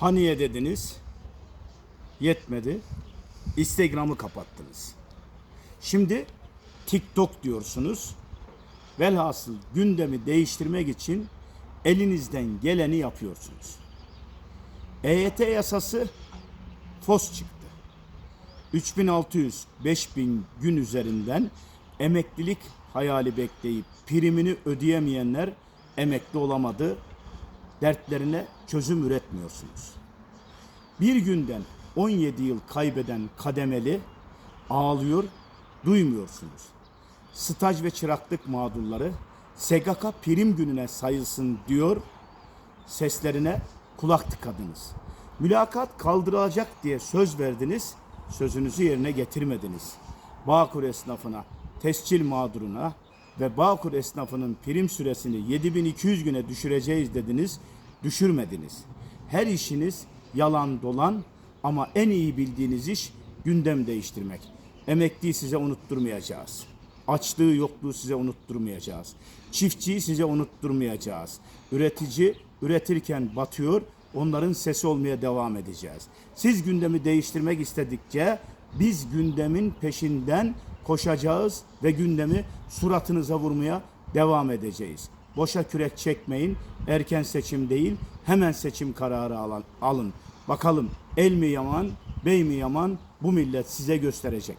Haniye dediniz. Yetmedi. Instagram'ı kapattınız. Şimdi TikTok diyorsunuz. Velhasıl gündemi değiştirmek için elinizden geleni yapıyorsunuz. EYT yasası fos çıktı. 3600 5000 gün üzerinden emeklilik hayali bekleyip primini ödeyemeyenler emekli olamadı. Dertlerine çözüm üretmiyorsunuz. Bir günden 17 yıl kaybeden kademeli ağlıyor, duymuyorsunuz. Staj ve çıraklık mağdurları SGK prim gününe sayılsın diyor, seslerine kulak tıkadınız. Mülakat kaldırılacak diye söz verdiniz, sözünüzü yerine getirmediniz. Bağkur esnafına, tescil mağduruna ve Bağkur esnafının prim süresini 7200 güne düşüreceğiz dediniz, düşürmediniz. Her işiniz yalan dolan ama en iyi bildiğiniz iş gündem değiştirmek. Emekliyi size unutturmayacağız. Açlığı yokluğu size unutturmayacağız. Çiftçiyi size unutturmayacağız. Üretici üretirken batıyor, onların sesi olmaya devam edeceğiz. Siz gündemi değiştirmek istedikçe biz gündemin peşinden koşacağız ve gündemi suratınıza vurmaya devam edeceğiz. Boşa kürek çekmeyin. Erken seçim değil, hemen seçim kararı alın. alın. Bakalım el mi yaman, bey mi yaman bu millet size gösterecek.